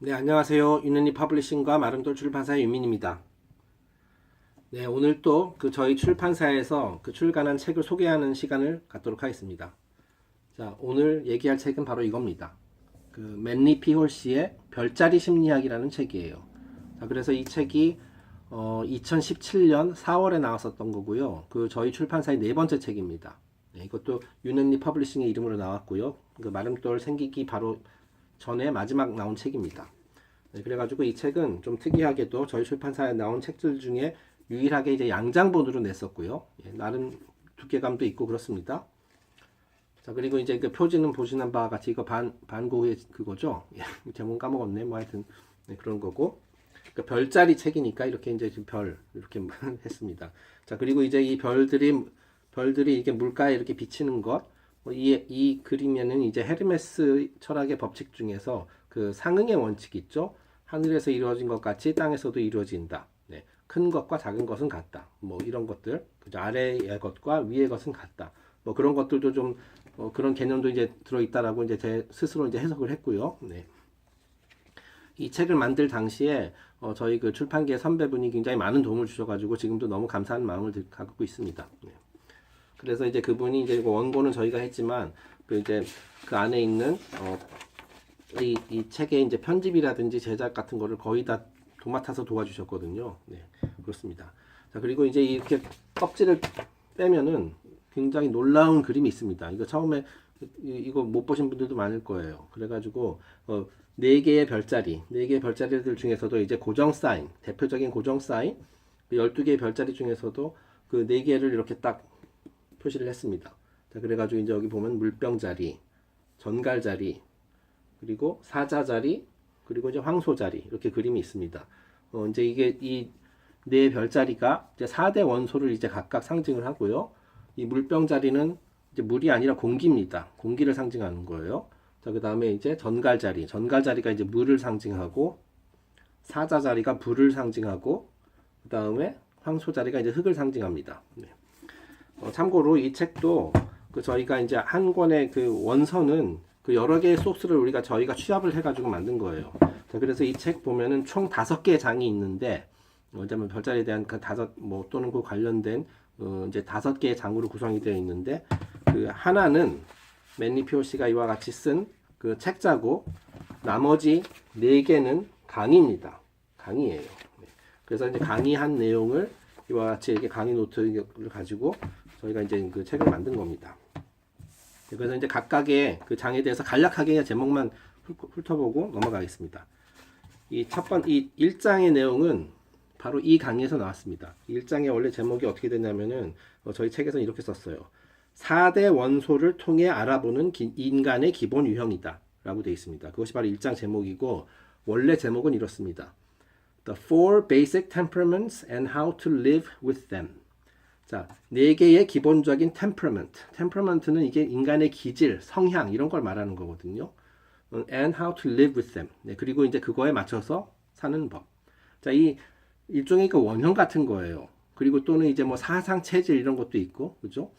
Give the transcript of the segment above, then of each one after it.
네, 안녕하세요. 유난히 퍼블리싱과 마름돌 출판사의 유민입니다. 네, 오늘 또 그 저희 출판사에서 그 출간한 책을 소개하는 시간을 갖도록 하겠습니다. 자, 오늘 얘기할 책은 바로 이겁니다. 그 맨리 피홀 씨의 별자리 심리학이라는 책이에요. 자, 그래서 이 책이 어, 2017년 4월에 나왔었던 거고요. 그 저희 출판사의 네 번째 책입니다. 네, 이것도 유난히 퍼블리싱의 이름으로 나왔고요. 그 마름돌 생기기 바로 전에 마지막 나온 책입니다. 네, 그래가지고 이 책은 좀 특이하게도 저희 출판사에 나온 책들 중에 유일하게 이제 양장본으로 냈었고요. 예, 나름 두께감도 있고 그렇습니다. 자 그리고 이제 그 표지는 보시는 바와 같이 이거 반 반고의 그거죠. 예, 제목 까먹었네. 뭐 하여튼 네, 그런 거고. 그 별자리 책이니까 이렇게 이제 별 이렇게 했습니다. 자 그리고 이제 이 별들이 별들이 이렇게 물가에 이렇게 비치는 것. 뭐 이, 이 그림에는 이제 헤르메스 철학의 법칙 중에서 그 상응의 원칙 있죠. 하늘에서 이루어진 것 같이 땅에서도 이루어진다. 네. 큰 것과 작은 것은 같다. 뭐 이런 것들, 그죠? 아래의 것과 위의 것은 같다. 뭐 그런 것들도 좀 어, 그런 개념도 이제 들어있다라고 이제 제 스스로 이제 해석을 했고요. 네. 이 책을 만들 당시에 어, 저희 그 출판계 선배분이 굉장히 많은 도움을 주셔가지고 지금도 너무 감사한 마음을 들- 갖고 있습니다. 네. 그래서 이제 그분이 이제 그 원고는 저희가 했지만 그 이제 그 안에 있는 어, 이, 이 책의 이제 편집이라든지 제작 같은 거를 거의 다 도맡아서 도와주셨거든요. 네, 그렇습니다. 자, 그리고 이제 이렇게 껍질을 빼면은 굉장히 놀라운 그림이 있습니다. 이거 처음에 이- 이거 못 보신 분들도 많을 거예요. 그래가지고 어, 네 개의 별자리, 네 개의 별자리들 중에서도 이제 고정 사인, 대표적인 고정 사인, 그 12개의 별자리 중에서도 그 네 개를 이렇게 딱 표시를 했습니다. 자, 그래가지고 이제 여기 보면 물병 자리, 전갈 자리, 그리고 사자 자리, 그리고 이제 황소 자리 이렇게 그림이 있습니다. 어, 이제 이게 이 네 별자리가 이제 4대 원소를 이제 각각 상징을 하고요. 이 물병 자리는 이제 물이 아니라 공기입니다. 공기를 상징하는 거예요. 자, 그 다음에 이제 전갈 자리. 전갈 자리가 이제 물을 상징하고, 사자 자리가 불을 상징하고, 그 다음에 황소 자리가 이제 흙을 상징합니다. 네. 어, 참고로 이 책도 그 저희가 이제 한 권의 그 원서는 그 여러 개의 소스를 우리가 저희가 취합을 해가지고 만든 거예요. 자, 그래서 이 책 보면은 총 다섯 개의 장이 있는데, 어쩌면 별자리에 대한 그 다섯 뭐 또는 그 관련된 어, 이제 다섯 개의 장으로 구성이 되어 있는데 그 하나는 맨리 피오 씨가 이와 같이 쓴 그 책자고 나머지 네 개는 강의입니다. 강의예요. 네. 그래서 이제 강의한 내용을 이와 같이 이렇게 강의 노트를 가지고 저희가 이제 그 책을 만든 겁니다. 네, 그래서 이제 각각의 그 장에 대해서 간략하게 제목만 훑- 훑어보고 넘어가겠습니다. 이 첫 번, 이 1장의 내용은 바로 이 강의에서 나왔습니다. 1장의 원래 제목이 어떻게 됐냐면은 어, 저희 책에서 이렇게 썼어요. 4대 원소를 통해 알아보는 기- 인간의 기본 유형이다. 라고 되어 있습니다. 그것이 바로 1장 제목이고 원래 제목은 이렇습니다. The four basic temperaments and how to live with them. 자, 네 개의 기본적인 temperament. temperament는 이게 인간의 기질, 성향 이런 걸 말하는 거거든요. 어, and how to live with them. 네, 그리고 이제 그거에 맞춰서 사는 법. 자, 이 일종의 그 원형 같은 거예요. 그리고 또는 이제 뭐 사상 체질 이런 것도 있고, 그죠?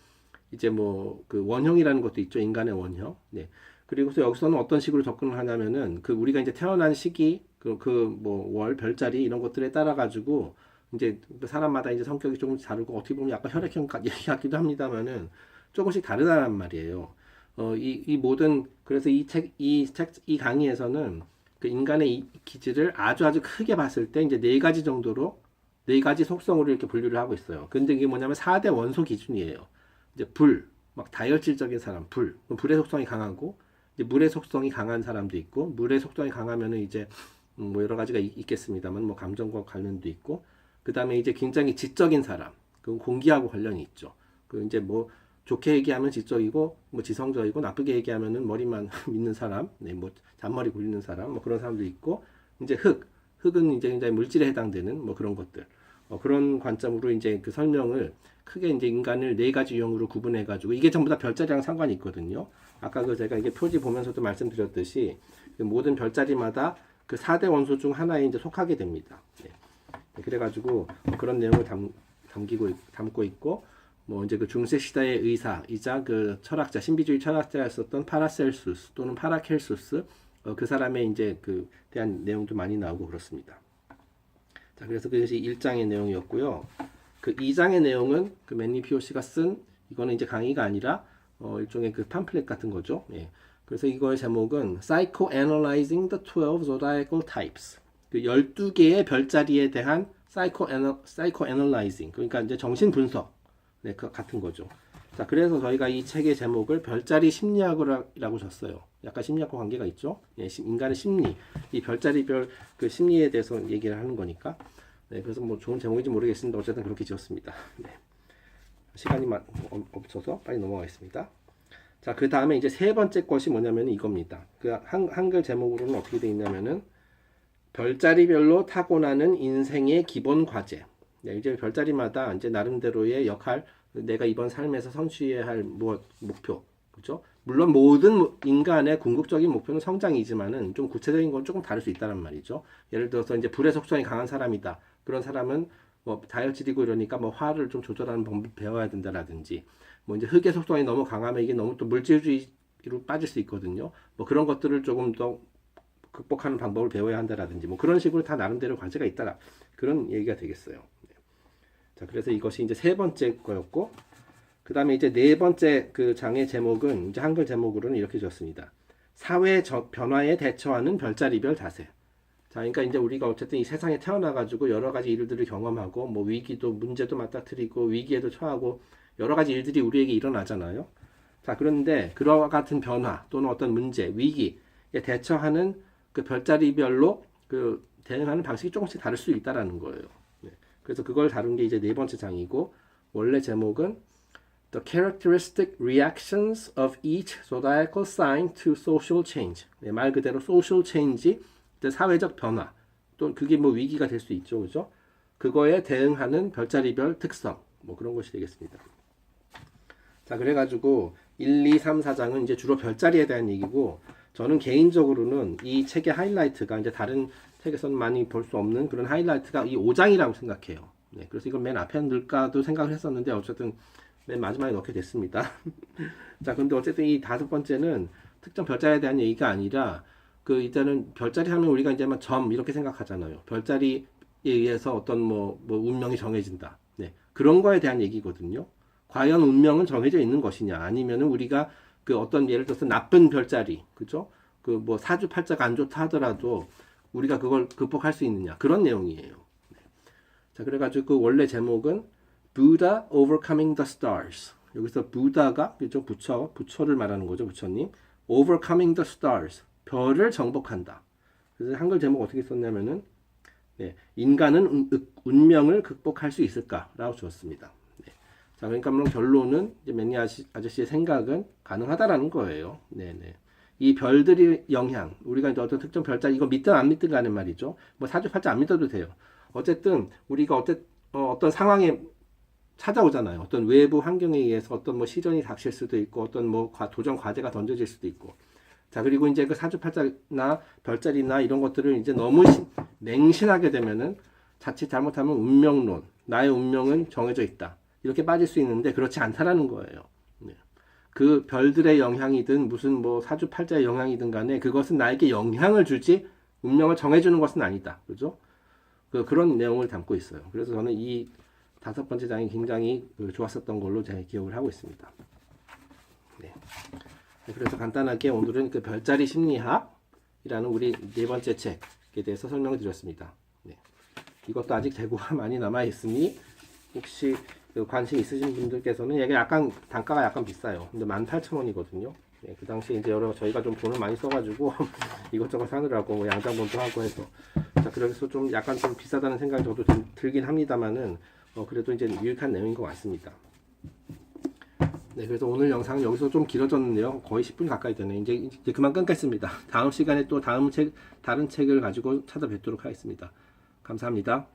이제 뭐 그 원형이라는 것도 있죠. 인간의 원형. 네. 그리고서 여기서는 어떤 식으로 접근을 하냐면은 그 우리가 이제 태어난 시기, 그 그 뭐 월, 별자리 이런 것들에 따라 가지고 이제 그 사람마다 이제 성격이 조금씩 다르고 어떻게 보면 약간 혈액형 얘기하기도 합니다만은 조금씩 다르다는 말이에요. 어, 이, 이 모든, 그래서 이 책, 이 책, 이 강의에서는 그 인간의 이 기질을 아주 아주 크게 봤을 때 이제 네 가지 정도로, 네 가지 속성으로 이렇게 분류를 하고 있어요. 근데 이게 뭐냐면 4대 원소 기준이에요. 이제 불, 막 다혈질적인 사람, 불. 불의 속성이 강하고, 이제 물의 속성이 강한 사람도 있고, 물의 속성이 강하면은 이제, 음, 뭐 여러 가지가 있, 겠습니다만 뭐 감정과 관련도 있고, 그 다음에 이제 굉장히 지적인 사람, 그 공기하고 관련이 있죠. 그 이제 뭐 좋게 얘기하면 지적이고 뭐 지성적이고 나쁘게 얘기하면은 머리만 믿는 사람, 네, 뭐 잔머리 굴리는 사람, 뭐 그런 사람도 있고 이제 흙, 흙은 이제 굉장히 물질에 해당되는 뭐 그런 것들. 어, 그런 관점으로 이제 그 설명을 크게 이제 인간을 네 가지 유형으로 구분해 가지고 이게 전부 다 별자리랑 상관이 있거든요. 아까 그 제가 이게 표지 보면서도 말씀드렸듯이 그 모든 별자리마다 그 4대 원소 중 하나에 이제 속하게 됩니다. 네. 네, 그래가지고 뭐 그런 내용을 담, 담기고 있- 담고 있고 뭐 이제 그 중세 시대의 의사이자 그 철학자 신비주의 철학자였었던 파라셀수스 또는 파라켈수스 어, 그 사람의 이제 그 대한 내용도 많이 나오고 그렇습니다. 자, 그래서 그것이 1장의 내용이었고요. 그 2장의 내용은 그 맨니 피오시가 쓴 이거는 이제 강의가 아니라 어, 일종의 그 팜플렛 같은 거죠. 예. 그래서 이거의 제목은 Psychoanalyzing the 12 Zodiacal Types. 그 12개의 별자리에 대한 Psychoana- Psychoanalyzing. 그러니까 이제 정신 분석. 네, 그 같은 거죠. 자, 그래서 저희가 이 책의 제목을 별자리 심리학이라고 줬어요. 약간 심리학과 관계가 있죠. 예, 심- 인간의 심리, 이 별자리별 그 심리에 대해서 얘기를 하는 거니까. 네, 그래서 뭐 좋은 제목인지 모르겠습니다. 어쨌든 그렇게 지었습니다. 네. 시간이 마- 어- 없어서 빨리 넘어가겠습니다. 자, 그 다음에 이제 세 번째 것이 뭐냐면 이겁니다. 그 한, 한글 제목으로는 어떻게 되어 있냐면은 별자리별로 타고나는 인생의 기본 과제. 네, 이제 별자리마다 이제 나름대로의 역할, 내가 이번 삶에서 성취해야 할 뭐, 목표, 그죠? 물론 모든 인간의 궁극적인 목표는 성장이지만은 좀 구체적인 건 조금 다를 수 있다는 말이죠. 예를 들어서 이제 불의 속성이 강한 사람이다. 그런 사람은 뭐 다혈질이고 이러니까 뭐 화를 좀 조절하는 방법 배워야 된다라든지 뭐 이제 흙의 속성이 너무 강하면 이게 너무 또 물질주의로 빠질 수 있거든요. 뭐 그런 것들을 조금 더 극복하는 방법을 배워야 한다라든지 뭐 그런 식으로 다 나름대로 과제가 있다 그런 얘기가 되겠어요. 네. 자 그래서 이것이 이제 세 번째 거였고 그 다음에 이제 네 번째 그 장의 제목은 이제 한글 제목으로는 이렇게 줬습니다. 사회 저- 변화에 대처하는 별자리별 자세. 자, 그러니까 이제 우리가 어쨌든 이 세상에 태어나가지고 여러 가지 일들을 경험하고 뭐 위기도 문제도 맞닥뜨리고 위기에도 처하고 여러 가지 일들이 우리에게 일어나잖아요. 자, 그런데 그와 같은 변화 또는 어떤 문제, 위기에 대처하는 그 별자리별로 그 대응하는 방식이 조금씩 다를 수 있다라는 거예요. 네. 그래서 그걸 다룬 게 이제 네 번째 장이고 원래 제목은 The characteristic reactions of each zodiacal sign to social change. 네, 말 그대로 social change, 그 사회적 변화. 또 그게 뭐 위기가 될 수 있죠, 그죠? 그거에 대응하는 별자리별 특성, 뭐 그런 것이 되겠습니다. 자, 그래가지고 1, 2, 3, 4장은 이제 주로 별자리에 대한 얘기고, 저는 개인적으로는 이 책의 하이라이트가 이제 다른 책에서는 많이 볼 수 없는 그런 하이라이트가 이 5장이라고 생각해요. 네, 그래서 이걸 맨 앞에 넣을까도 생각을 했었는데 어쨌든 맨 마지막에 넣게 됐습니다. 자, 근데 어쨌든 이 다섯 번째는 특정 별자리에 대한 얘기가 아니라 그 이제는 별자리 하면 우리가 이제 막 점 이렇게 생각하잖아요. 별자리에 의해서 어떤 뭐, 뭐 운명이 정해진다. 네, 그런 거에 대한 얘기거든요. 과연 운명은 정해져 있는 것이냐 아니면은 우리가 그 어떤 예를 들어서 나쁜 별자리 그죠? 그 뭐 사주 팔자가 안 좋다 하더라도 우리가 그걸 극복할 수 있느냐. 그런 내용이에요. 네. 자 그래가지고 그 원래 제목은 Buddha Overcoming the Stars. 여기서 부다가 그죠? 부처 부처를 말하는 거죠 부처님. Overcoming the Stars. 별을 정복한다. 그래서 한글 제목 어떻게 썼냐면은 네, 인간은 운, 운명을 극복할 수 있을까라고 주었습니다. 네. 자, 그러니까 물론 결론은 이제 매니 아저씨, 아저씨의 생각은 가능하다라는 거예요. 네네. 이 별들의 영향, 우리가 이제 어떤 특정 별자리, 이거 믿든 안 믿든 간에 말이죠. 뭐 사주팔자 안 믿어도 돼요. 어쨌든 우리가 어때, 어, 어떤 상황에 찾아오잖아요. 어떤 외부 환경에 의해서 어떤 뭐 시련이 닥칠 수도 있고, 어떤 뭐 과- 도전 과제가 던져질 수도 있고. 자, 그리고 이제 그 사주팔자나 별자리나 이런 것들을 이제 너무 신- 맹신하게 되면은 자칫 잘못하면 운명론, 나의 운명은 정해져 있다. 이렇게 빠질 수 있는데 그렇지 않다라는 거예요. 네. 그 별들의 영향이든 무슨 뭐 사주 팔자의 영향이든 간에 그것은 나에게 영향을 주지 운명을 정해주는 것은 아니다. 그죠? 그, 그런 내용을 담고 있어요. 그래서 저는 이 다섯 번째 장이 굉장히 그 좋았었던 걸로 제가 기억을 하고 있습니다. 네. 네, 그래서 간단하게 오늘은 그 별자리 심리학이라는 우리 네 번째 책에 대해서 설명을 드렸습니다. 네. 이것도 아직 재고가 많이 남아 있으니 혹시 그 관심 있으신 분들께서는 얘가 약간 단가가 약간 비싸요. 근데 18,000원이거든요. 네, 그 당시에 이제 여러 저희가 좀 돈을 많이 써가지고 이것저것 사느라고 뭐 양장본도 하고 해서 자 그래서 좀 약간 좀 비싸다는 생각이 저도 좀 들긴 합니다만은 어, 그래도 이제 유익한 내용인 것 같습니다. 네, 그래서 오늘 영상은 여기서 좀 길어졌는데요. 거의 10분 가까이 되네. 이제, 이제 그만 끊겠습니다. 다음 시간에 또 다음 책, 다른 책을 가지고 찾아뵙도록 하겠습니다. 감사합니다.